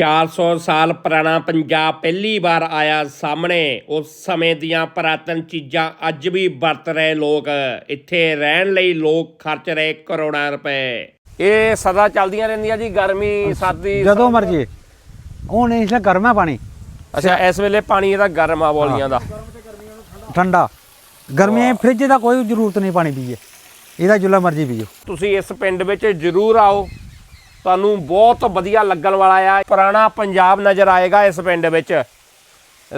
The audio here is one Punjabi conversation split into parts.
400 ਸਾਲ ਪੁਰਾਣਾ ਪੰਜਾਬ ਪਹਿਲੀ ਵਾਰ ਆਇਆ ਸਾਹਮਣੇ। ਉਸ ਸਮੇਂ ਦੀਆਂ ਪੁਰਾਤਨ ਚੀਜ਼ਾਂ ਅੱਜ ਵੀ ਵਰਤ ਰਹੇ ਲੋਕ। ਇੱਥੇ ਰਹਿਣ ਲਈ ਲੋਕ ਖਰਚ ਰਹੇ ਕਰੋੜਾਂ ਰੁਪਏ। ਇਹ ਸਦਾ ਚੱਲਦੀਆਂ ਰਹਿੰਦੀਆਂ ਜੀ ਗਰਮੀ ਸਰਦੀ ਜਦੋਂ ਮਰਜ਼ੀ। ਹੁਣ ਇਸ ਲਈ ਗਰਮ ਹੈ ਪਾਣੀ। ਅੱਛਾ ਇਸ ਵੇਲੇ ਪਾਣੀ ਇਹਦਾ ਗਰਮ ਆ ਬੋਲੀਆਂ ਦਾ। ਠੰਡਾ। ਗਰਮੀਆਂ ਫ੍ਰਿਜ ਦਾ ਕੋਈ ਜ਼ਰੂਰਤ ਨਹੀਂ ਪਾਣੀ ਪੀਏ। ਇਹਦਾ ਜਿੰਨਾ ਮਰਜ਼ੀ ਪੀਓ। ਤੁਸੀਂ ਇਸ ਪਿੰਡ ਵਿੱਚ ਜ਼ਰੂਰ ਆਓ। ਤੁਹਾਨੂੰ ਬਹੁਤ ਵਧੀਆ ਲੱਗਣ ਵਾਲਾ ਆ। ਪੁਰਾਣਾ ਪੰਜਾਬ ਨਜ਼ਰ ਆਏਗਾ ਇਸ ਪਿੰਡ ਵਿੱਚ।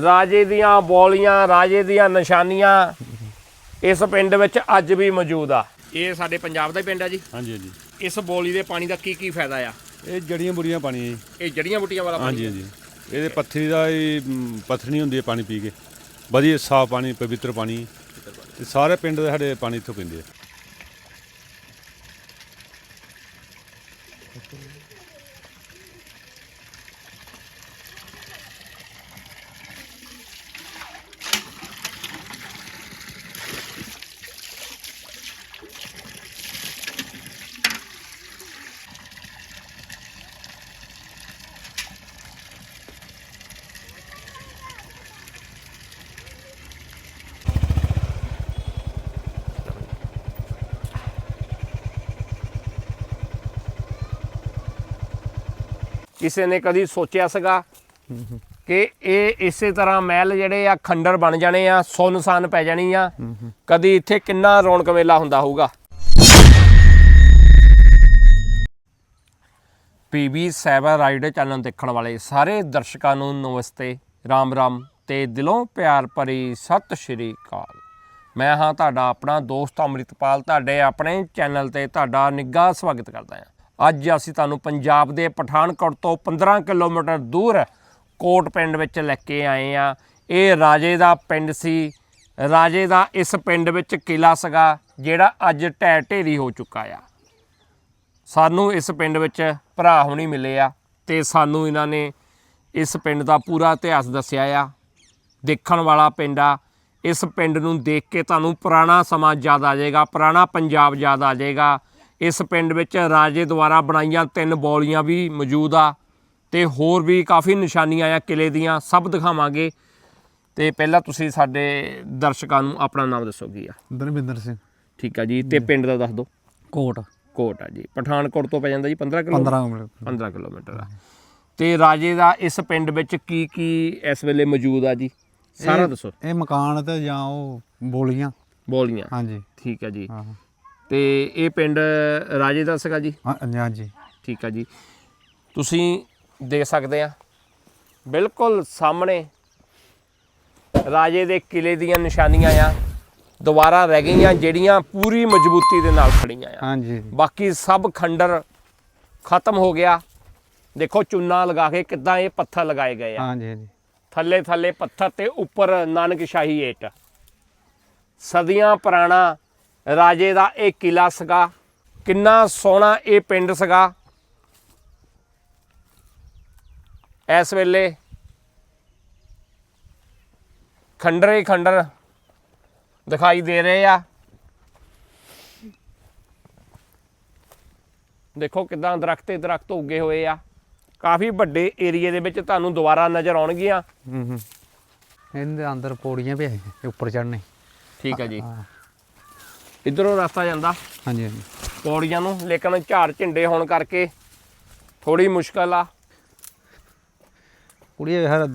ਰਾਜੇ ਦੀਆਂ ਬੋਲੀਆਂ ਰਾਜੇ ਦੀਆਂ ਨਿਸ਼ਾਨੀਆਂ ਇਸ ਪਿੰਡ ਵਿੱਚ ਅੱਜ ਵੀ ਮੌਜੂਦ ਆ। ਇਹ ਸਾਡੇ ਪੰਜਾਬ ਦਾ ਹੀ ਪਿੰਡ ਆ ਜੀ। ਹਾਂਜੀ ਹਾਂਜੀ। ਇਸ ਬੋਲੀ ਦੇ ਪਾਣੀ ਦਾ ਕੀ ਕੀ ਫਾਇਦਾ ਆ? ਇਹ ਜੜੀਆਂ ਬੁੜੀਆਂ ਪਾਣੀ ਹੈ ਜੀ। ਇਹ ਜੜੀਆਂ ਬੂਟੀਆਂ ਵਾਲਾ ਪਾਣੀ? ਹਾਂਜੀ ਹਾਂਜੀ। ਇਹਦੇ ਪੱਥਰੀ ਦਾ ਇਹ ਮ, ਪੱਥਰੀ ਹੁੰਦੀ ਹੈ ਪਾਣੀ ਪੀ ਕੇ। ਵਧੀਆ ਸਾਫ਼ ਪਾਣੀ। ਪਵਿੱਤਰ ਪਾਣੀ। ਤੇ ਸਾਰੇ ਪਿੰਡ ਦੇ ਸਾਡੇ ਪਾਣੀ ਇੱਥੋਂ ਪੀਂਦੇ ਆ। ਕਿਸੇ ਨੇ ਕਦੀ ਸੋਚਿਆ ਸੀਗਾ ਕਿ ਇਹ ਇਸੇ ਤਰ੍ਹਾਂ ਮਹਿਲ ਜਿਹੜੇ ਆ ਖੰਡਰ ਬਣ ਜਾਣੇ ਆ ਸੁਨਸਾਨ ਪੈ ਜਾਣੀ ਆ। ਕਦੀ ਇੱਥੇ ਕਿੰਨਾ ਰੌਣਕ ਮੇਲਾ ਹੁੰਦਾ ਹੋਊਗਾ। ਪੀਬੀ 7 ਰਾਈਡ ਚੈਨਲ ਦੇਖਣ ਵਾਲੇ ਸਾਰੇ ਦਰਸ਼ਕਾਂ ਨੂੰ ਨਮਸਤੇ, ਰਾਮ ਰਾਮ ਤੇ ਦਿਲੋਂ ਪਿਆਰ ਭਰੀ ਸਤਿ ਸ਼੍ਰੀ ਅਕਾਲ। ਮੈਂ ਹਾਂ ਤੁਹਾਡਾ ਆਪਣਾ ਦੋਸਤ ਅੰਮ੍ਰਿਤਪਾਲ, ਤੁਹਾਡੇ ਆਪਣੇ ਚੈਨਲ ਤੇ ਤੁਹਾਡਾ ਨਿੱਘਾ ਸਵਾਗਤ ਕਰਦਾ ਹਾਂ। ਅੱਜ ਅਸੀਂ ਤੁਹਾਨੂੰ ਪੰਜਾਬ ਦੇ ਪਠਾਨਕੋਟ ਤੋਂ 15 ਕਿਲੋਮੀਟਰ ਦੂਰ ਕੋਟ ਪਿੰਡ ਵਿੱਚ ਲੈ ਕੇ ਆਏ ਆ ਇਹ ਰਾਜੇ ਦਾ ਪਿੰਡ ਸੀ। ਰਾਜੇ ਦਾ ਇਸ ਪਿੰਡ ਵਿੱਚ ਕਿਲਾ ਸੀਗਾ, ਜਿਹੜਾ ਅੱਜ ਢਹਿ ਢੇਰੀ ਹੋ ਚੁੱਕਾ ਆ। ਸਾਨੂੰ ਇਸ ਪਿੰਡ ਵਿੱਚ ਭਰਾ ਹੁਣੀ ਮਿਲੇ ਆ ਤੇ ਸਾਨੂੰ ਇਹਨਾਂ ਨੇ ਇਸ ਪਿੰਡ ਦਾ ਪੂਰਾ ਇਤਿਹਾਸ ਦੱਸਿਆ ਆ। ਦੇਖਣ ਵਾਲਾ ਪਿੰਡ ਆ। ਇਸ ਪਿੰਡ ਨੂੰ ਦੇਖ ਕੇ ਤੁਹਾਨੂੰ ਪੁਰਾਣਾ ਸਮਾਂ ਯਾਦ ਆ ਜਾਏਗਾ, ਪੁਰਾਣਾ ਪੰਜਾਬ ਯਾਦ ਆ ਜਾਏਗਾ। ਇਸ ਪਿੰਡ ਵਿੱਚ ਰਾਜੇ ਦੁਆਰਾ ਬਣਾਈਆਂ ਤਿੰਨ ਬੌਲੀਆਂ ਵੀ ਮੌਜੂਦ ਆ ਤੇ ਹੋਰ ਵੀ ਕਾਫੀ ਨਿਸ਼ਾਨੀਆਂ ਆ ਕਿਲੇ ਦੀਆਂ ਸਭ ਦਿਖਾਵਾਂਗੇ। ਤੇ ਪਹਿਲਾਂ ਤੁਸੀਂ ਸਾਡੇ ਦਰਸ਼ਕਾਂ ਨੂੰ ਆਪਣਾ ਨਾਮ ਦੱਸੋ ਕੀ ਆ? ਦਰਮਿੰਦਰ ਸਿੰਘ। ਠੀਕ ਆ ਜੀ ਤੇ ਪਿੰਡ ਦਾ ਦੱਸ ਦਿਓ। ਕੋਟ। ਕੋਟ ਆ ਜੀ। ਪਠਾਨਕੋਟ ਤੋਂ ਪੈ ਜਾਂਦਾ ਜੀ 15 ਕਿਲੋ 15 ਮਿੰਟ 15 ਕਿਲੋਮੀਟਰ ਆ। ਤੇ ਰਾਜੇ ਦਾ ਇਸ ਪਿੰਡ ਵਿੱਚ ਕੀ ਕੀ ਇਸ ਵੇਲੇ ਮੌਜੂਦ ਆ ਜੀ? ਸਾਰਾ ਦੱਸੋ। ਇਹ ਮਕਾਨ ਤੇ ਜਾਂ ਉਹ ਬੋਲੀਆਂ? ਬੋਲੀਆਂ। ਹਾਂਜੀ। ਠੀਕ ਆ ਜੀ। ਹਾਂ। ਤੇ ਇਹ ਪਿੰਡ ਰਾਜੇ ਦਾ ਸੀਗਾ ਜੀ? ਹਾਂ ਹਾਂਜੀ ਠੀਕ ਆ ਜੀ। ਤੁਸੀਂ ਦੇਖ ਸਕਦੇ ਆ। ਬਿਲਕੁਲ ਸਾਹਮਣੇ ਰਾਜੇ ਦੇ ਕਿਲੇ ਦੀਆਂ ਨਿਸ਼ਾਨੀਆਂ ਆ। ਦੁਬਾਰਾ ਰਹਿ ਗਈਆਂ ਜਿਹੜੀਆਂ ਪੂਰੀ ਮਜ਼ਬੂਤੀ ਦੇ ਨਾਲ ਖੜੀਆਂ ਆ। ਹਾਂਜੀ ਬਾਕੀ ਸਭ ਖੰਡਰ ਖਤਮ ਹੋ ਗਿਆ। ਦੇਖੋ ਚੂਨਾ ਲਗਾ ਕੇ ਕਿੱਦਾਂ ਇਹ ਪੱਥਰ ਲਗਾਏ ਗਏ ਆ। ਹਾਂਜੀ ਹਾਂਜੀ ਥੱਲੇ ਥੱਲੇ ਪੱਥਰ ਤੇ ਉੱਪਰ ਨਾਨਕ ਸ਼ਾਹੀ ਏਟ ਸਦੀਆਂ ਪੁਰਾਣਾ ਰਾਜੇ ਦਾ ਇਹ ਕਿਲਾ ਸੀਗਾ ਕਿੰਨਾ ਸੋਹਣਾ ਇਹ ਪਿੰਡ ਸੀਗਾ। ਇਸ ਵੇਲੇ ਖੰਡਰ ਹੀ ਖੰਡਰ ਦਿਖਾਈ ਦੇ ਰਹੇ ਆ। ਦੇਖੋ ਕਿਦਾਂ ਦਰਖਤ ਹੀ ਦਰਖਤ ਉੱਗੇ ਹੋਏ ਆ। ਕਾਫੀ ਵੱਡੇ ਏਰੀਏ ਦੇ ਵਿੱਚ ਤੁਹਾਨੂੰ ਦੁਬਾਰਾ ਨਜ਼ਰ ਆਉਣਗੀਆਂ। ਹੂੰ ਹੂੰ। ਇਹਦੇ ਅੰਦਰ ਪੌੜੀਆਂ ਵੀ ਹੈ ਉੱਪਰ ਚੜਨੇ ਠੀਕ ਹੈ ਜੀ। ਇਧਰੋਂ ਰਸਤਾ ਜਾਂਦਾ। ਹਾਂਜੀ ਹਾਂਜੀ। ਪੌੜੀਆਂ ਨੂੰ ਲੇਕਿਨ ਝਾੜ ਝਿੰਡੇ ਹੋਣ ਕਰਕੇ ਥੋੜੀ ਮੁਸ਼ਕਲ ਆ। ਕੁੜੀ ਹਰ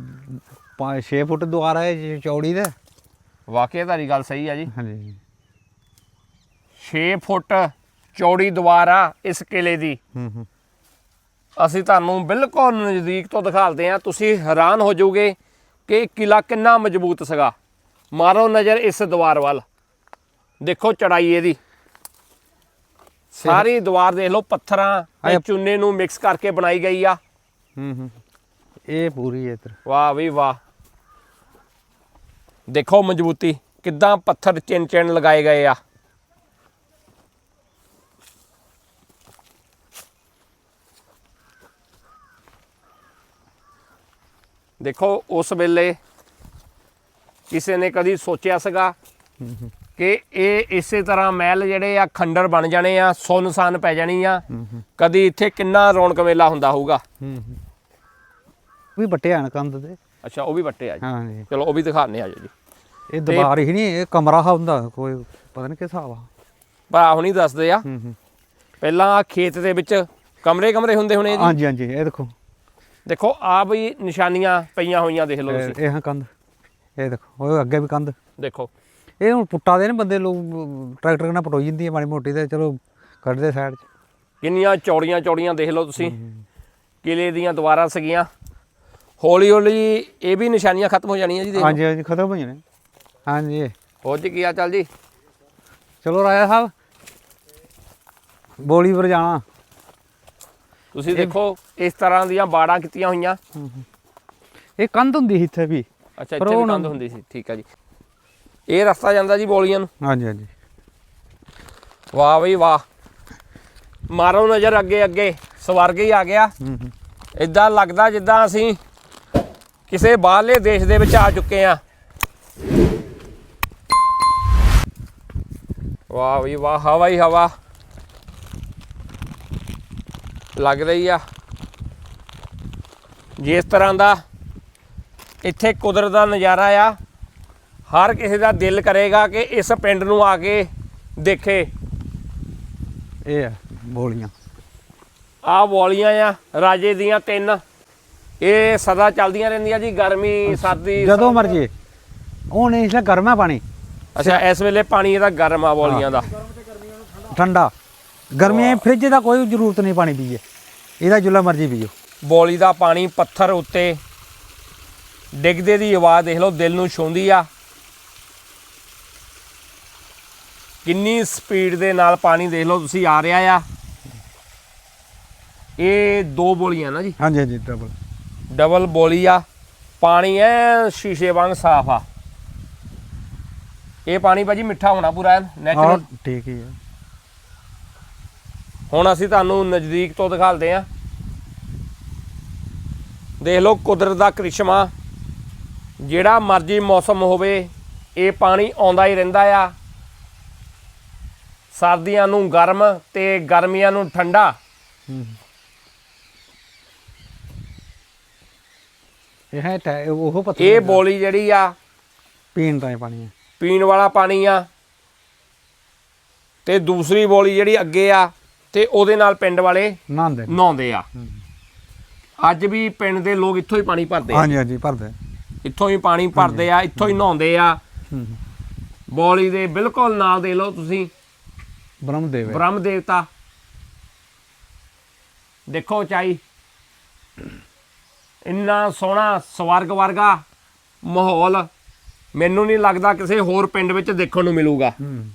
6 ਫੁੱਟ ਦੁਆਰਾ ਹੈ ਜੀ ਚੌੜੀ ਦਾ ਵਾਕਿਆ ਤੁਹਾਡੀ ਗੱਲ ਸਹੀ ਆ ਜੀ। ਹਾਂਜੀ 6 ਫੁੱਟ ਚੌੜੀ ਦੀਵਾਰ ਆ ਇਸ ਕਿਲੇ ਦੀ। ਹੂੰ ਹੂੰ। ਅਸੀਂ ਤੁਹਾਨੂੰ ਬਿਲਕੁਲ ਨਜ਼ਦੀਕ ਤੋਂ ਦਿਖਾਲਦੇ ਆ ਤੁਸੀਂ ਹੈਰਾਨ ਹੋ ਜਾਓਗੇ ਕਿ ਕਿਲਾ ਕਿੰਨਾ ਮਜ਼ਬੂਤ ਸੀਗਾ। ਮਾਰੋ ਨਜ਼ਰ ਇਸ ਦੀਵਾਰ ਵੱਲ। ਦੇਖੋ ਚੜਾਈ ਇਹਦੀ। ਸਾਰੀ ਦੀਵਾਰ ਦੇਖ ਲਓ ਪੱਥਰਾਂ ਤੇ ਚੂਨੇ ਨੂੰ ਮਿਕਸ ਕਰਕੇ ਬਣਾਈ ਗਈ ਆ। ਹੂੰ ਹੂੰ। ਇਹ ਪੂਰੀ ਇੱਧਰ। ਵਾਹ ਵੀ ਵਾਹ। ਦੇਖੋ ਮਜ਼ਬੂਤੀ ਕਿੱਦਾਂ ਪੱਥਰ ਚਿੰਨ ਚਿੰਨ ਲਗਾਏ ਗਏ ਆ। ਦੇਖੋ ਉਸ ਵੇਲੇ ਕਿਸੇ ਨੇ ਕਦੀ ਸੋਚਿਆ ਸੀਗਾ ਕਿ ਇਹ ਇਸੇ ਤਰ੍ਹਾਂ ਮਹਿਲ ਜਿਹੜੇ ਆ ਖੰਡਰ ਬਣ ਜਾਣੇ ਆ ਸੁੰਨਸਾਨ ਪੈ ਜਾਣੀ ਆ। ਕਦੀ ਇੱਥੇ ਕਿੰਨਾ ਰੌਣਕ ਮੇਲਾ ਹੁੰਦਾ ਹੋਊਗਾ? ਵੀ ਬੱਟੇ ਆਣ ਕੰਧ ਤੇ ਅੱਛਾ ਉਹ ਵੀ ਵੱਟੇ ਆ ਜੀ। ਚਲੋ ਉਹ ਵੀ ਦਿਖਾਣੇ ਆ ਜੀ ਇਹ ਦੀਵਾਰ ਹੀ ਨਹੀਂ ਇਹ ਕਮਰਾ ਹੁੰਦਾ ਕੋਈ ਪਤਾ ਨਹੀਂ ਕਿਸ ਹਿਸਾਬ ਆ। ਭਰਾ ਹੁਣੀ ਦੱਸਦੇ ਆ। ਪਹਿਲਾਂ ਖੇਤ ਦੇ ਵਿੱਚ ਕਮਰੇ ਕਮਰੇ ਹੁੰਦੇ ਹੋਣੇ ਜੀ? ਹਾਂਜੀ ਹਾਂਜੀ ਇਹ ਦੇਖੋ। ਦੇਖੋ ਆ ਵੀ ਨਿਸ਼ਾਨੀਆਂ ਪਈਆਂ ਹੋਈਆਂ ਦੇਖ ਲਓ ਤੁਸੀਂ। ਇਹ ਹਾਂ ਕੰਧ। ਇਹ ਦੇਖੋ ਉਹ ਅੱਗੇ ਵੀ ਕੰਧ। ਦੇਖੋ। ਇਹ ਹੁਣ ਪੁੱਟਾ ਦੇ ਨੇ ਬੰਦੇ ਲੋਕ ਟਰੈਕਟਰ ਨਾਲ ਪਟੋਈ ਜਾਂਦੀ ਹੈ ਮਾੜੀ ਮੋਟੀ ਤੇ ਚਲੋ ਕੱਢਦੇ ਸਾਈਡ 'ਚ। ਕਿੰਨੀਆਂ ਚੌੜੀਆਂ ਚੌੜੀਆਂ ਦੇਖ ਲਓ ਤੁਸੀਂ। ਕਿਲੇ ਦੀਆਂ ਦੀਵਾਰਾਂ ਸੀਗੀਆਂ। ਹੌਲੀ ਹੌਲੀ ਇਹ ਵੀ ਨਿਸ਼ਾਨੀਆਂ ਖਤਮ ਹੋ ਜਾਣੀਆਂ ਜੀ ਦੇਖੋ ਹਾਂਜੀ ਹਾਂਜੀ ਖਤਮ ਹੋ ਜਾਣੇ। ਹਾਂਜੀ। ਹੋ ਜੀ ਕੀ ਆ ਚੱਲ ਜੀ? ਚਲੋ ਰਾਜਾ ਸਾਹਿਬ ਬੋਲੀ ਪਰ ਜਾਣਾ। ਤੁਸੀਂ ਦੇਖੋ ਇਸ ਤਰ੍ਹਾਂ ਦੀਆਂ ਬਾੜਾਂ ਕੀਤੀਆਂ ਹੋਈਆਂ। ਇਹ ਕੰਧ ਹੁੰਦੀ ਸੀ ਇੱਥੇ ਵੀ। ਅੱਛਾ ਇੱਥੇ ਵੀ ਕੰਧ ਹੁੰਦੀ ਸੀ। ਠੀਕ ਆ ਜੀ। ਇਹ ਰਸਤਾ ਜਾਂਦਾ ਜੀ ਬੋਲੀਆਂ ਨੂੰ। ਹਾਂਜੀ ਹਾਂਜੀ। ਵਾਹ ਬਈ ਵਾਹ। ਮਾਰੋ ਨਜ਼ਰ ਅੱਗੇ ਅੱਗੇ। ਸਵਰਗ ਹੀ ਆ ਗਿਆ। ਹੂੰ ਹੂੰ। ਇਦਾਂ ਲੱਗਦਾ ਜਿੱਦਾਂ ਅਸੀਂ ਕਿਸੇ ਬਾਹਰਲੇ ਦੇਸ਼ ਦੇ ਵਿੱਚ ਆ ਚੁੱਕੇ ਆ ਵਾਹ ਵੀ ਵਾਹ ਹਵਾ ਹੀ ਹਵਾ। ਲੱਗ ਰਹੀ ਆ। ਜਿਸ ਤਰ੍ਹਾਂ ਦਾ ਇੱਥੇ ਕੁਦਰਤ ਦਾ ਨਜ਼ਾਰਾ ਆ। ਹਰ ਕਿਸੇ ਦਾ ਦਿਲ ਕਰੇਗਾ ਕਿ ਇਸ ਪਿੰਡ ਨੂੰ ਆ ਕੇ ਦੇਖੇ। ਇਹ ਆ ਬੋਲੀਆਂ। ਆ ਬੋਲੀਆਂ ਆ ਰਾਜੇ ਦੀਆਂ ਤਿੰਨ। ਇਹ ਸਦਾ ਚੱਲਦੀਆਂ ਰਹਿੰਦੀਆਂ ਜੀ ਗਰਮੀ ਸਰਦੀ ਜਦੋਂ ਮਰਜ਼ੀ। ਨਹੀਂ ਇਸ ਗਰਮਾ ਪਾਣੀ। ਅੱਛਾ ਇਸ ਵੇਲੇ ਪਾਣੀ ਇਹਦਾ ਗਰਮ ਆ ਬੋਲੀਆਂ ਦਾ। ਠੰਡਾ। ਗਰਮੀਆਂ ਫ੍ਰਿਜ ਦਾ ਕੋਈ ਜ਼ਰੂਰਤ ਨਹੀਂ ਪਾਣੀ ਪੀਏ। ਇਹਦਾ ਜਿੰਨਾ ਮਰਜ਼ੀ ਪੀਓ। ਬੋਲੀ ਦਾ ਪਾਣੀ ਪੱਥਰ ਉੱਤੇ ਡਿੱਗਦੇ ਦੀ ਆਵਾਜ਼ ਦੇਖ ਲਓ ਦਿਲ ਨੂੰ ਛੂੰਹਦੀ ਆ। ਕਿੰਨੀ ਸਪੀਡ ਦੇ ਨਾਲ ਪਾਣੀ ਦੇਖ ਲਓ ਤੁਸੀਂ ਆ ਰਿਹਾ ਆ। ਇਹ ਦੋ ਬੋਲੀਆਂ ਨਾ ਜੀ। ਹਾਂਜੀ ਹਾਂਜੀ ਡਬਲ ਡਬਲ ਬੋਲੀ ਆ। ਪਾਣੀ ਐ ਸ਼ੀਸ਼ੇ ਵਾਂਗ ਸਾਫ਼ ਆ। ਇਹ ਪਾਣੀ ਭਾਜੀ ਮਿੱਠਾ ਹੋਣਾ ਪੂਰਾ ਹਾਂ ਨੈਚੁਰਲ ਠੀਕ ਹੀ ਆ। ਹੁਣ ਅਸੀਂ ਤੁਹਾਨੂੰ ਨਜ਼ਦੀਕ ਤੋਂ ਦਿਖਾਲਦੇ ਆ। ਦੇਖ ਲਓ ਕੁਦਰਤ ਦਾ ਕ੍ਰਿਸ਼ਮਾ। ਜਿਹੜਾ ਮਰਜ਼ੀ ਮੌਸਮ ਹੋਵੇ ਇਹ ਪਾਣੀ ਆਉਂਦਾ ਹੀ ਰਹਿੰਦਾ ਆ। ਸਰਦੀਆਂ ਨੂੰ ਗਰਮ ਤੇ ਗਰਮੀਆਂ ਨੂੰ ਠੰਡਾ। ਇਹ ਹੈ ਟੈ- ਉਹ ਪਤਾ ਇਹ ਬੋਲੀ ਜਿਹੜੀ ਆ ਪੀਣ ਦਾ ਪਾਣੀ ਹੈ। ਪੀਣ ਵਾਲਾ ਪਾਣੀ ਆ। ਤੇ ਦੂਸਰੀ ਬੋਲੀ ਜਿਹੜੀ ਅੱਗੇ ਆ ਤੇ ਉਹਦੇ ਨਾਲ ਪਿੰਡ ਵਾਲੇ ਨਹਾਉਂਦੇ ਨੇ। ਨਹਾਉਂਦੇ ਆ। ਅੱਜ ਵੀ ਪਿੰਡ ਦੇ ਲੋਕ ਇੱਥੋਂ ਹੀ ਪਾਣੀ ਭਰਦੇ ਆ। ਹਾਂਜੀ ਹਾਂਜੀ ਭਰਦੇ। ਇੱਥੋਂ ਹੀ ਪਾਣੀ ਭਰਦੇ ਆ ਇੱਥੋਂ ਹੀ ਨਹਾਉਂਦੇ ਆ। ਹੂੰ। ਬੋਲੀ ਦੇ ਬਿਲਕੁਲ ਨਾਲ ਦੇ ਲਓ ਤੁਸੀਂ। ਬ੍ਰਹਮ ਦੇਵ ਹੈ। ਬ੍ਰਹਮ ਦੇਵਤਾ ਦੇਖੋ ਚਾਈ ਇੰਨਾ ਸੋਹਣਾ ਸਵਰਗ ਵਰਗਾ ਮਾਹੌਲ ਮੈਨੂੰ ਨਹੀਂ ਲੱਗਦਾ ਕਿਸੇ ਹੋਰ ਪਿੰਡ ਵਿੱਚ ਦੇਖਣ ਨੂੰ ਮਿਲੂਗਾ। ਹੂੰ।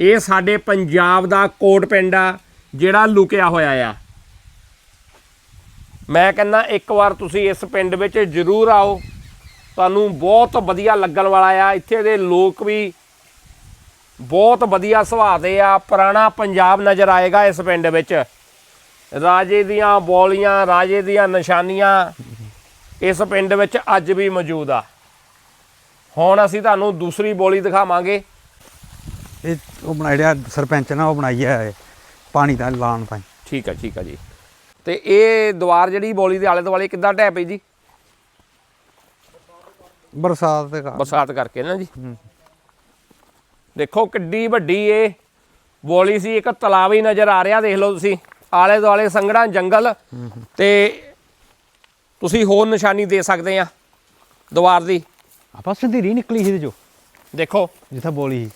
ਇਹ ਸਾਡੇ ਪੰਜਾਬ ਦਾ ਕੋਟ ਪਿੰਡ ਆ ਜਿਹੜਾ ਲੁਕਿਆ ਹੋਇਆ ਆ। ਮੈਂ ਕਹਿੰਦਾ ਇੱਕ ਵਾਰ ਤੁਸੀਂ ਇਸ ਪਿੰਡ ਵਿੱਚ ਜ਼ਰੂਰ ਆਓ। ਤੁਹਾਨੂੰ ਬਹੁਤ ਵਧੀਆ ਲੱਗਣ ਵਾਲਾ ਆ। ਇੱਥੇ ਦੇ ਲੋਕ ਵੀ ਬਹੁਤ ਵਧੀਆ ਸੁਭਾਅ ਦੇ ਆ ਪੁਰਾਣਾ ਪੰਜਾਬ ਨਜ਼ਰ ਆਏਗਾ ਇਸ ਪਿੰਡ ਵਿੱਚ। ਰਾਜੇ ਦੀਆਂ ਬੋਲੀਆਂ ਰਾਜੇ ਦੀਆਂ ਨਿਸ਼ਾਨੀਆਂ ਇਸ ਪਿੰਡ ਵਿੱਚ ਅੱਜ ਵੀ ਮੌਜੂਦ ਆ। ਹੁਣ ਅਸੀਂ ਤੁਹਾਨੂੰ ਦੂਸਰੀ ਬੋਲੀ ਦਿਖਾਵਾਂਗੇ। ਇਹ ਉਹ ਬਣਾਇਆ ਜਿਹੜਾ ਸਰਪੰਚ ਨਾ ਉਹ ਬਣਾਈ ਹੈ ਪਾਣੀ ਦਾ ਲਾਣ ਤਾਂ। ਠੀਕ ਆ ਠੀਕ ਆ ਜੀ। ਤੇ ਇਹ ਦੀਵਾਰ ਜਿਹੜੀ ਬੋਲੀ ਦੇ ਆਲੇ ਦੁਆਲੇ ਕਿੱਦਾਂ ਢਹਿ ਪਈ ਜੀ? ਬਰਸਾਤ ਦੇ ਕਾਰਨ। ਬਰਸਾਤ ਕਰਕੇ ਨਾ ਜੀ। ਹੂੰ। ਦੇਖੋ ਕਿੱਡੀ ਵੱਡੀ ਇਹ ਬੋਲੀ ਸੀ ਇੱਕ ਤਲਾਬ ਹੀ ਨਜ਼ਰ ਆ ਰਿਹਾ ਦੇਖ ਲਓ ਤੁਸੀਂ ਆਲੇ ਦੁਆਲੇ ਸੰਘਣਾ ਜੰਗਲ। ਤੇ ਤੁਸੀਂ ਹੋਰ ਨਿਸ਼ਾਨੀ ਦੇ ਸਕਦੇ ਆ ਦੀਵਾਰ ਦੀ। ਆਪਾਂ ਸਿੰਧੀਰੀ ਨਿਕਲੀ ਸੀ ਚੋਂ। ਦੇਖੋ। ਜਿੱਥੇ ਬੋਲੀ ਸੀ।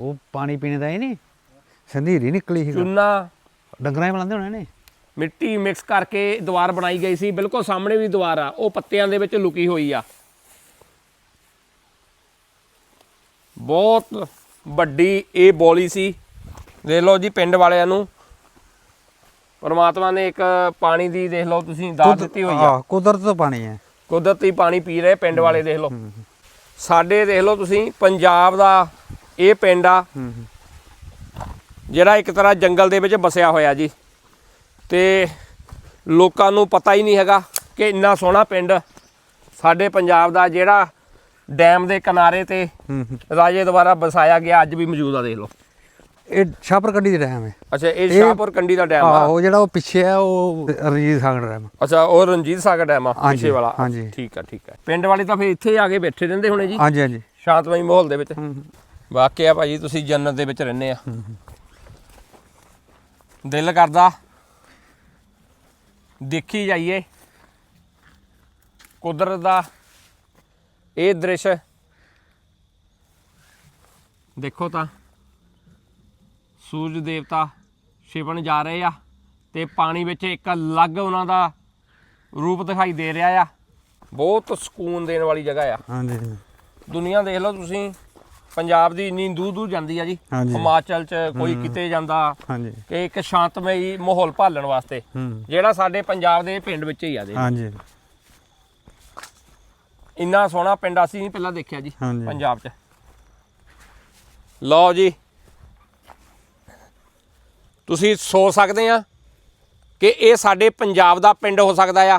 ਉਹ ਪਾਣੀ ਪੀਣੇ ਦਾ ਹੀ ਨਹੀਂ ਸਿੰਧੀਰੀ ਨਿਕਲੀ ਸੀ। ਚੂਨਾ। ਡੰਗਰਾਂ ਹੀ ਬਲਾਉਂਦੇ ਹੋਣੇ ਨੇ। ਮਿੱਟੀ ਮਿਕਸ ਕਰਕੇ ਦੀਵਾਰ ਬਣਾਈ ਗਈ ਸੀ ਬਿਲਕੁਲ ਸਾਹਮਣੇ ਵੀ ਦੀਵਾਰ ਆ ਉਹ ਪੱਤਿਆਂ ਦੇ ਵਿੱਚ ਲੁਕੀ ਹੋਈ ਆ। ਬਹੁਤ ਵੱਡੀ ਇਹ ਬੋਲੀ ਸੀ। ਦੇਖ ਲਓ ਜੀ ਪਿੰਡ ਵਾਲਿਆਂ ਨੂੰ। ਪਰਮਾਤਮਾ ਨੇ ਇੱਕ ਪਾਣੀ ਦੀ ਦੇਖ ਲਓ ਤੁਸੀਂ ਦਾਤ ਦਿੱਤੀ ਹੋਈ ਆ। ਹਾਂ, ਕੁਦਰਤ ਤੋਂ ਪਾਣੀ ਹੈ। ਕੁਦਰਤੀ ਪਾਣੀ ਪੀ ਰਹੇ ਪਿੰਡ ਵਾਲੇ ਦੇਖ ਲਓ। ਸਾਡੇ ਦੇਖ ਲਓ ਤੁਸੀਂ ਪੰਜਾਬ ਦਾ ਇਹ ਪਿੰਡ ਆ। ਜਿਹੜਾ ਇੱਕ ਤਰ੍ਹਾਂ ਜੰਗਲ ਦੇ ਵਿੱਚ ਬਸਿਆ ਹੋਇਆ ਜੀ। ਤੇ ਲੋਕਾਂ ਨੂੰ ਪਤਾ ਹੀ ਨਹੀਂ ਹੈਗਾ ਕਿ ਇੰਨਾ ਸੋਹਣਾ ਪਿੰਡ ਸਾਡੇ ਪੰਜਾਬ ਦਾ ਜਿਹੜਾ ਡੈਮ ਦੇ ਕਿਨਾਰੇ ਤੇ। ਰਾਜੇ ਦੁਆਰਾ ਬਸਾਇਆ ਗਿਆ ਅੱਜ ਵੀ ਮੌਜੂਦ ਆ ਦੇਖ ਲਓ। ਇਹ ਛਾਪਰ ਕੱਢੀ ਦੇ ਡੈਮ ਹੈ। ਅੱਛਾ ਇਹ ਸ਼ਾਹਪੁਰ ਕੰਡੀ ਦਾ ਡੈਮ ਆ। ਆਹੋ ਜਿਹੜਾ ਉਹ ਪਿੱਛੇ ਹੈ ਉਹ ਰਣਜੀਤ ਸਾਗਰ ਡੈਮ ਅੱਛਾ ਉਹ ਰਣਜੀਤ ਸਾਗਰ ਡੈਮ ਆ ਪਿੱਛੇ ਵਾਲਾ। ਹਾਂਜੀ। ਠੀਕ ਆ ਠੀਕ ਆ। ਪਿੰਡ ਵਾਲੇ ਤਾਂ ਫੇ ਇੱਥੇ ਆ ਕੇ ਬੈਠੇ ਰਹਿੰਦੇ ਹੋਣੇ ਜੀ। ਹਾਂਜੀ ਹਾਂਜੀ। ਸ਼ਾਂਤਮਈ ਮਾਹੌਲ ਦੇ ਵਿੱਚ। ਵਾਕਿਆ ਭਾਜੀ ਤੁਸੀਂ ਜੰਨਤ ਦੇ ਵਿੱਚ ਰਹਿੰਦੇ ਆ। ਦਿਲ ਕਰਦਾ ਦੇਖੀ ਜਾਈਏ। ਕੁਦਰਤ ਦਾ ਇਹ ਦ੍ਰਿਸ਼ ਦੇਖੋ ਤਾਂ ਸੂਰਜ ਦੇਵਤਾ ਛਿਪਣ ਜਾ ਰਹੇ ਆ ਤੇ ਪਾਣੀ ਵਿੱਚ ਇੱਕ ਅਲੱਗ ਉਹਨਾਂ ਦਾ ਰੂਪ ਦਿਖਾਈ ਦੇ ਰਿਹਾ ਆ। ਬਹੁਤ ਸਕੂਨ ਦੇਣ ਵਾਲੀ ਜਗ੍ਹਾ ਆ। ਹਾਂਜੀ। ਦੁਨੀਆ ਦੇਖ ਲਓ ਤੁਸੀਂ ਪੰਜਾਬ ਦੀ ਇੰਨੀ ਦੂਰ ਦੂਰ ਜਾਂਦੀ ਆ ਜੀ। ਹਿਮਾਚਲ ਚ ਕੋਈ ਕਿਤੇ ਜਾਂਦਾ ਹਾਂਜੀ। ਕਿ ਇੱਕ ਸ਼ਾਂਤਮਈ ਮਾਹੌਲ ਭਾਲਣ ਵਾਸਤੇ। ਜਿਹੜਾ ਸਾਡੇ ਪੰਜਾਬ ਦੇ ਪਿੰਡ ਵਿੱਚ ਹੀ ਆ ਦੇ ਹਾਂਜੀ। ਇੰਨਾ ਸੋਹਣਾ ਪਿੰਡ ਅਸੀਂ ਨਹੀਂ ਪਹਿਲਾਂ ਦੇਖਿਆ ਜੀ ਹਾਂਜੀ। ਪੰਜਾਬ 'ਚ। ਲਓ ਜੀ ਤੁਸੀਂ ਸੋਚ ਸਕਦੇ ਆ ਕਿ ਇਹ ਸਾਡੇ ਪੰਜਾਬ ਦਾ ਪਿੰਡ ਹੋ ਸਕਦਾ ਆ।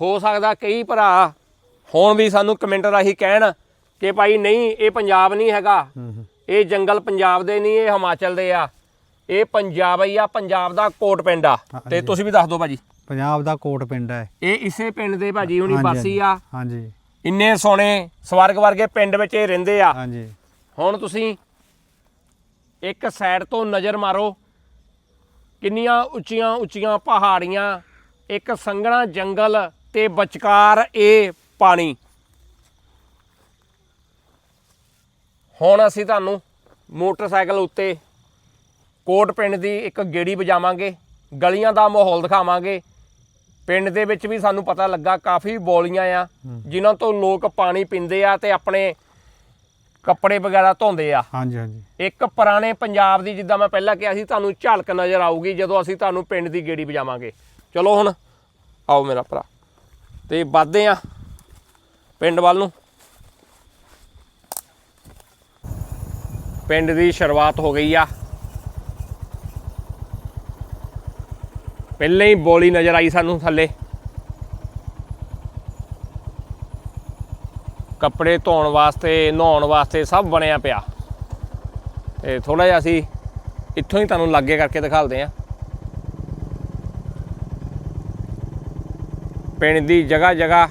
ਹੋ ਸਕਦਾ ਕਈ ਭਰਾ ਹੁਣ ਵੀ ਸਾਨੂੰ ਕਮੈਂਟ ਰਾਹੀਂ ਕਹਿਣ ਕਿ ਭਾਈ ਨਹੀਂ ਇਹ ਪੰਜਾਬ ਨਹੀਂ ਹੈਗਾ। ਇਹ ਜੰਗਲ ਪੰਜਾਬ ਦੇ ਨਹੀਂ ਇਹ ਹਿਮਾਚਲ ਦੇ ਆ। ਇਹ ਪੰਜਾਬ ਹੀ ਆ ਪੰਜਾਬ ਦਾ ਕੋਟ ਪਿੰਡ ਆ। ਤੇ ਹਾਂਜੀ। ਤੁਸੀਂ ਵੀ ਦੱਸ ਦਿਓ ਭਾਜੀ। ਪੰਜਾਬ ਦਾ ਕੋਟ ਪਿੰਡ ਹੈ। ਇਹ ਇਸੇ ਪਿੰਡ ਦੇ ਭਾਜੀ ਹੁਣੀ ਹਾਂਜੀ, ਆ। ਹਾਂਜੀ। ਇੰਨੇ ਸੋਹਣੇ ਸਵਰਗ ਵਰਗੇ ਪਿੰਡ ਵਿੱਚ ਇਹ ਰਹਿੰਦੇ ਆ। ਹਾਂਜੀ। ਹੁਣ ਤੁਸੀਂ ਇੱਕ ਸਾਈਡ ਤੋਂ ਨਜ਼ਰ ਮਾਰੋ। ਕਿੰਨੀਆਂ ਉੱਚੀਆਂ ਉੱਚੀਆਂ ਪਹਾੜੀਆਂ ਇੱਕ ਸੰਘਣਾ ਜੰਗਲ ਤੇ ਵਿਚਕਾਰ ਇਹ ਪਾਣੀ। ਹੁਣ ਅਸੀਂ ਤੁਹਾਨੂੰ ਮੋਟਰਸਾਈਕਲ ਉੱਤੇ ਕੋਟ ਪਿੰਡ ਦੀ ਇੱਕ ਗੇੜੀ ਵਜਾਵਾਂਗੇ ਗਲੀਆਂ ਦਾ ਮਾਹੌਲ ਦਿਖਾਵਾਂਗੇ। ਪਿੰਡ ਦੇ ਵਿੱਚ ਵੀ ਸਾਨੂੰ ਪਤਾ ਲੱਗਾ ਕਾਫੀ ਬੋਲੀਆਂ ਆ ਜਿਨ੍ਹਾਂ ਤੋਂ ਲੋਕ ਪਾਣੀ ਪੀਂਦੇ ਆ ਤੇ ਆਪਣੇ ਕੱਪੜੇ ਵਗੈਰਾ ਧੋਂਦੇ ਆ। ਹਾਂਜੀ ਹਾਂਜੀ। ਇੱਕ ਪੁਰਾਣੇ ਪੰਜਾਬ ਦੀ ਜਿੱਦਾਂ ਮੈਂ ਪਹਿਲਾਂ ਕਿਹਾ ਸੀ ਤੁਹਾਨੂੰ ਝਲਕ ਨਜ਼ਰ ਆਊਗੀ ਜਦੋਂ ਅਸੀਂ ਤੁਹਾਨੂੰ ਪਿੰਡ ਦੀ ਗੇੜੀ ਵਜਾਵਾਂਗੇ। ਚਲੋ ਹੁਣ ਆਓ ਮੇਰਾ ਭਰਾ। ਤੇ ਵੱਧਦੇ ਆ ਪਿੰਡ ਵੱਲ ਨੂੰ। ਪਿੰਡ ਦੀ ਸ਼ੁਰੂਆਤ ਹੋ ਗਈ ਆ। ਪਹਿਲਾਂ ਹੀ ਬੋਲੀ ਨਜ਼ਰ ਆਈ ਸਾਨੂੰ ਥੱਲੇ। ਕੱਪੜੇ ਧੋਣ ਵਾਸਤੇ, ਨਹਾਉਣ ਵਾਸਤੇ ਸਭ ਬਣਿਆ ਪਿਆ। ਤੇ ਥੋੜਾ ਜਿਹਾ ਅਸੀਂ ਇੱਥੋਂ ਹੀ ਤੁਹਾਨੂੰ ਲਾਗੇ ਕਰਕੇ ਦਿਖਾਲਦੇ ਆ ਪਿੰਡ ਦੀ ਜਗ੍ਹਾ ਜਗ੍ਹਾ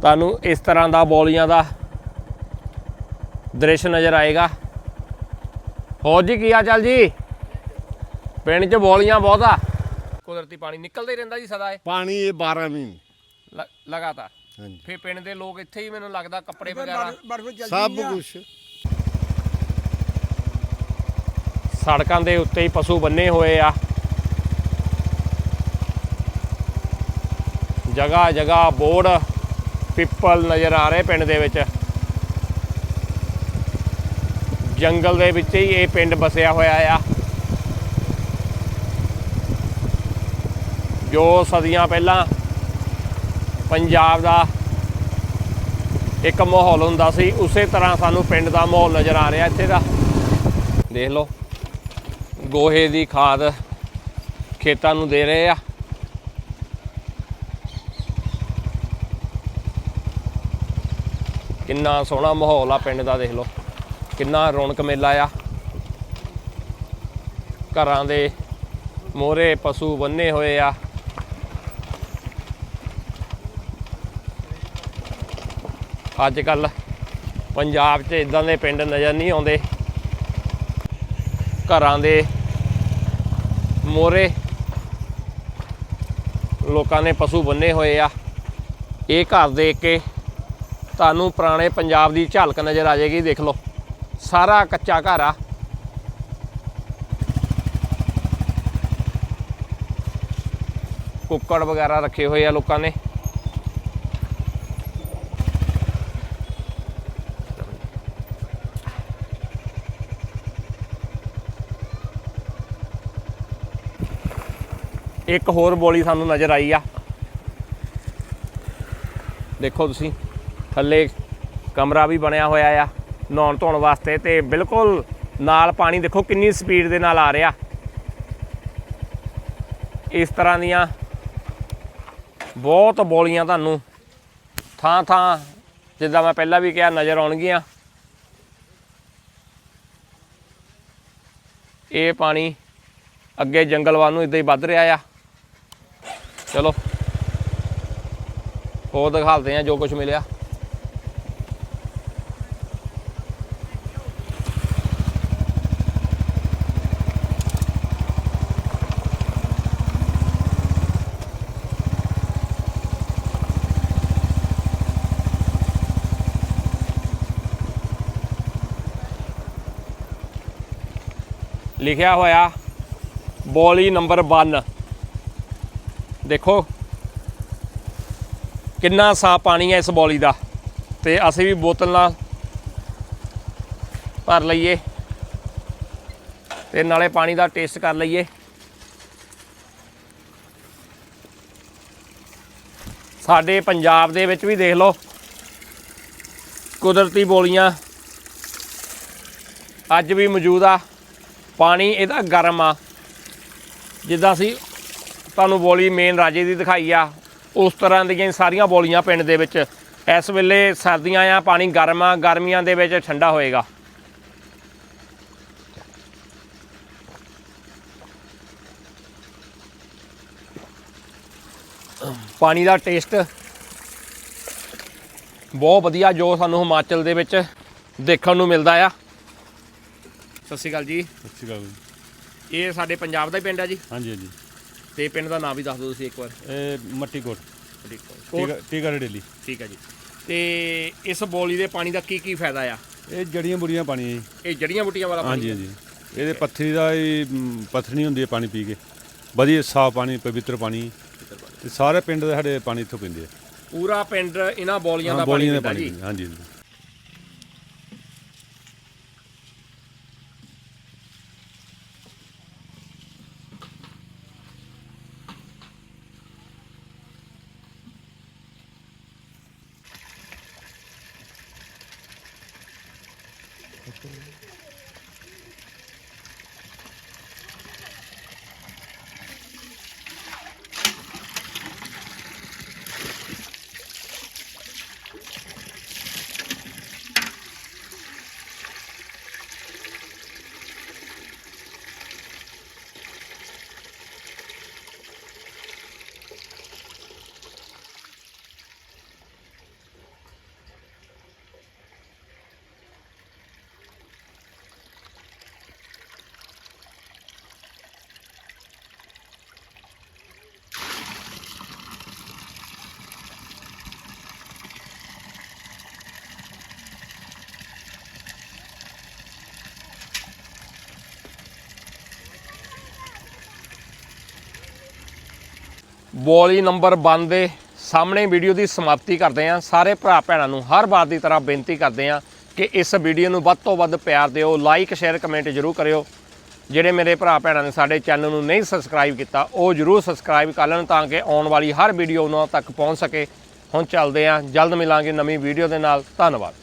ਤੁਹਾਨੂੰ ਇਸ ਤਰ੍ਹਾਂ ਦਾ ਬੋਲੀਆਂ ਦਾ ਦ੍ਰਿਸ਼ ਨਜ਼ਰ ਆਏਗਾ। ਹੋਰ ਜੀ, ਕੀ ਆ ਚੱਲ ਜੀ? ਪਿੰਡ 'ਚ ਬੋਲੀਆਂ ਬਹੁਤ ਆ। ਕੁਦਰਤੀ ਪਾਣੀ ਨਿਕਲਦਾ ਹੀ ਰਹਿੰਦਾ ਜੀ ਸਦਾ ਇਹ। ਪਾਣੀ ਇਹ 12 ਮਹੀਨੇ। ਲ- ਲਗਾਤਾਰ। ਹਾਂਜੀ। ਫੇ ਪਿੰਡ ਦੇ ਲੋਕ ਇੱਥੇ ਹੀ ਮੈਨੂੰ ਲੱਗਦਾ ਕੱਪੜੇ ਵਗੈਰਾ ਸਭ ਕੁਝ ਸੜਕਾਂ ਦੇ ਉੱਤੇ ਹੀ ਪਸ਼ੂ ਬੰਨੇ ਹੋਏ ਆ। ਜਗ੍ਹਾ ਜਗ੍ਹਾ ਬੋਰਡ ਪਿੱਪਲ ਨਜ਼ਰ ਆ ਰਹੇ ਪਿੰਡ ਦੇ ਵਿੱਚ। ਜੰਗਲ ਦੇ ਵਿੱਚ ਹੀ ਇਹ ਪਿੰਡ ਬਸਿਆ ਹੋਇਆ ਆ। ਜੋ ਸਦੀਆਂ ਪਹਿਲਾਂ ਪੰਜਾਬ ਦਾ ਇੱਕ ਮਾਹੌਲ ਹੁੰਦਾ ਸੀ, ਉਸੇ ਤਰ੍ਹਾਂ ਸਾਨੂੰ ਪਿੰਡ ਦਾ ਮਾਹੌਲ ਨਜ਼ਰ ਆ ਰਿਹਾ ਇੱਥੇ ਦਾ। ਦੇਖ ਲਓ, ਗੋਹੇ ਦੀ ਖਾਦ ਖੇਤਾਂ ਨੂੰ ਦੇ ਰਹੇ ਆ। ਕਿੰਨਾ ਸੋਹਣਾ ਮਾਹੌਲ ਆ ਪਿੰਡ ਦਾ, ਦੇਖ ਲਓ। ਕਿੰਨਾ ਰੌਣਕ ਮੇਲਾ ਆ। ਘਰਾਂ ਦੇ ਮੋਹਰੇ ਪਸ਼ੂ ਬੰਨੇ ਹੋਏ ਆ। ਅੱਜ ਕੱਲ ਪੰਜਾਬ 'ਚ ਇਦਾਂ ਦੇ ਪਿੰਡ ਨਜ਼ਰ ਨਹੀਂ ਆਉਂਦੇ। ਘਰਾਂ ਦੇ ਮੋਰੇ ਲੋਕਾਂ ਨੇ ਪਸ਼ੂ ਬੰਨੇ ਹੋਏ ਆ। ਇਹ ਘਰ ਦੇਖ ਕੇ ਤੁਹਾਨੂੰ ਪੁਰਾਣੇ ਪੰਜਾਬ ਦੀ ਝਲਕ ਨਜ਼ਰ ਆ ਜਾਏਗੀ, ਦੇਖ ਲਓ। ਸਾਰਾ ਕੱਚਾ ਘਰ ਆ। ਕੁੱਕੜ ਵਗੈਰਾ ਰੱਖੇ ਹੋਏ ਆ ਲੋਕਾਂ ਨੇ। ਇੱਕ ਹੋਰ ਬੋਲੀ ਸਾਨੂੰ ਨਜ਼ਰ ਆਈ ਆ। ਦੇਖੋ ਤੁਸੀਂ, ਥੱਲੇ ਕਮਰਾ ਵੀ ਬਣਿਆ ਹੋਇਆ ਆ, ਨਹਾਉਣ ਧੋਣ ਵਾਸਤੇ ਤੇ ਬਿਲਕੁਲ ਨਾਲ ਪਾਣੀ ਦੇਖੋ ਕਿੰਨੀ ਸਪੀਡ ਦੇ ਨਾਲ ਆ ਰਿਹਾ। ਇਸ ਤਰ੍ਹਾਂ ਦੀਆਂ ਬਹੁਤ ਬੋਲੀਆਂ ਤੁਹਾਨੂੰ ਥਾਂ ਥਾਂ ਜਿੱਦਾਂ ਮੈਂ ਪਹਿਲਾਂ ਵੀ ਕਿਹਾ ਨਜ਼ਰ ਆਉਣਗੀਆਂ। ਇਹ ਪਾਣੀ ਅੱਗੇ ਜੰਗਲ ਵੱਲ ਨੂੰ ਇਦਾਂ ਹੀ ਵੱਧ ਰਿਹਾ ਆ। ਚਲੋ ਹੋਰ ਦਿਖਾਲਦੇ ਆ ਜੋ ਕੁਝ ਮਿਲਿਆ ਲਿਖਿਆ ਹੋਇਆ ਬੋਲੀ ਨੰਬਰ 1 ਦੇਖੋ, ਕਿੰਨਾ ਸਾਫ਼ ਪਾਣੀ ਹੈ ਇਸ ਬੋਲੀ ਦਾ। ਤੇ ਅਸੀਂ ਵੀ ਬੋਤਲ ਨਾਲ ਭਰ ਲਈਏ ਤੇ ਨਾਲੇ ਪਾਣੀ ਦਾ ਟੇਸਟ ਕਰ ਲਈਏ। ਸਾਡੇ ਪੰਜਾਬ ਦੇ ਵਿੱਚ ਵੀ ਦੇਖ ਲਓ, ਕੁਦਰਤੀ ਬੋਲੀਆਂ ਅੱਜ ਵੀ ਮੌਜੂਦ ਆ। ਪਾਣੀ ਇਹਦਾ ਗਰਮ ਆ। ਜਿੱਦਾਂ ਅਸੀਂ ਤੁਹਾਨੂੰ ਬੋਲੀ ਮੇਨ ਰਾਜੇ ਦੀ ਦਿਖਾਈ ਆ। ਉਸ ਤਰ੍ਹਾਂ ਦੀਆਂ ਸਾਰੀਆਂ ਬੋਲੀਆਂ ਪਿੰਡ ਦੇ ਵਿੱਚ। ਇਸ ਵੇਲੇ ਸਰਦੀਆਂ ਆ ਪਾਣੀ ਗਰਮ ਆ ਗਰਮੀਆਂ ਦੇ ਵਿੱਚ ਠੰਡਾ ਹੋਏਗਾ। ਪਾਣੀ ਦਾ ਟੇਸਟ ਬਹੁਤ ਵਧੀਆ ਜੋ ਸਾਨੂੰ ਹਿਮਾਚਲ ਦੇ ਵਿੱਚ ਦੇਖਣ ਨੂੰ ਮਿਲਦਾ ਆ। ਸਤਿ ਸ਼੍ਰੀ ਅਕਾਲ ਜੀ। ਸਤਿ ਸ਼੍ਰੀ ਅਕਾਲ ਜੀ। ਇਹ ਸਾਡੇ ਪੰਜਾਬ ਦਾ ਹੀ ਪਿੰਡ ਹੈ ਜੀ। ਹਾਂਜੀ ਹਾਂਜੀ। ਤੇ ਪਿੰਡ ਦਾ ਨਾਮ ਵੀ ਦੱਸ ਦਿਓ ਤੁਸੀਂ ਇੱਕ ਵਾਰ। ਇਹ ਮੱਟੀ ਕੋਟ ਕੋਟ ਟੀਕਾ ਰੇਡੇਲੀ ਠੀਕ ਹੈ ਜੀ। ਤੇ ਇਸ ਬੋਲੀ ਦੇ ਪਾਣੀ ਦਾ ਕੀ ਕੀ ਫਾਇਦਾ ਆ? ਇਹ ਜੜੀਆਂ ਬੁੜੀਆਂ ਪਾਣੀ ਹੈ ਜੀ। ਇਹ ਜੜੀਆਂ ਬੂਟੀਆਂ ਵਾਲਾ ਪਾਣੀ ਹਾਂਜੀ ਹਾਂਜੀ। ਇਹਦੇ ਪੱਥਰੀ ਦਾ ਹੀ ਮ, ਪੱਥਰੀ ਹੁੰਦੀ ਹੈ ਪਾਣੀ ਪੀ ਕੇ। ਵਧੀਆ ਸਾਫ਼ ਪਾਣੀ ਪਵਿੱਤਰ ਪਾਣੀ। ਤੇ ਸਾਰੇ ਪਿੰਡ ਦੇ ਸਾਡੇ ਪਾਣੀ ਇੱਥੋਂ ਪੀਂਦੇ ਆ। ਪੂਰਾ ਪਿੰਡ ਇਹਨਾਂ ਬੋਲੀਆਂ ਦਾ ਹਾਂ, ਪਾਣੀ ਬੋਲੀਆਂ ਦਾ ਪੀਂਦਾ ਪਾਣੀ ਜੀ? ਪੀਂਦੇ, ਹਾਂਜੀ ਹਾਂਜੀ। ਬੋਲੀ ਨੰਬਰ 1 ਦੇ ਸਾਹਮਣੇ ਵੀਡੀਓ ਦੀ ਸਮਾਪਤੀ ਕਰਦੇ ਹਾਂ। ਸਾਰੇ ਭਰਾ ਭੈਣਾਂ ਨੂੰ ਹਰ ਵਾਰ ਦੀ ਤਰ੍ਹਾਂ ਬੇਨਤੀ ਕਰਦੇ ਹਾਂ ਕਿ ਇਸ ਵੀਡੀਓ ਨੂੰ ਵੱਧ ਤੋਂ ਵੱਧ ਪਿਆਰ ਦਿਓ ਲਾਈਕ ਸ਼ੇਅਰ ਕਮੈਂਟ ਜ਼ਰੂਰ ਕਰਿਓ। ਜਿਹੜੇ ਮੇਰੇ ਭਰਾ ਭੈਣਾਂ ਨੇ ਸਾਡੇ ਚੈਨਲ ਨੂੰ ਨਹੀਂ ਸਬਸਕ੍ਰਾਈਬ ਕੀਤਾ, ਉਹ ਜ਼ਰੂਰ ਸਬਸਕ੍ਰਾਈਬ ਕਰ ਲੈਣ ਤਾਂ ਕਿ ਆਉਣ ਵਾਲੀ ਹਰ ਵੀਡੀਓ ਉਹਨਾਂ ਤੱਕ ਪਹੁੰਚ ਸਕੇ। ਹੁਣ ਚੱਲਦੇ ਹਾਂ, ਜਲਦ ਮਿਲਾਂਗੇ ਨਵੀਂ ਵੀਡੀਓ ਦੇ ਨਾਲ। ਧੰਨਵਾਦ।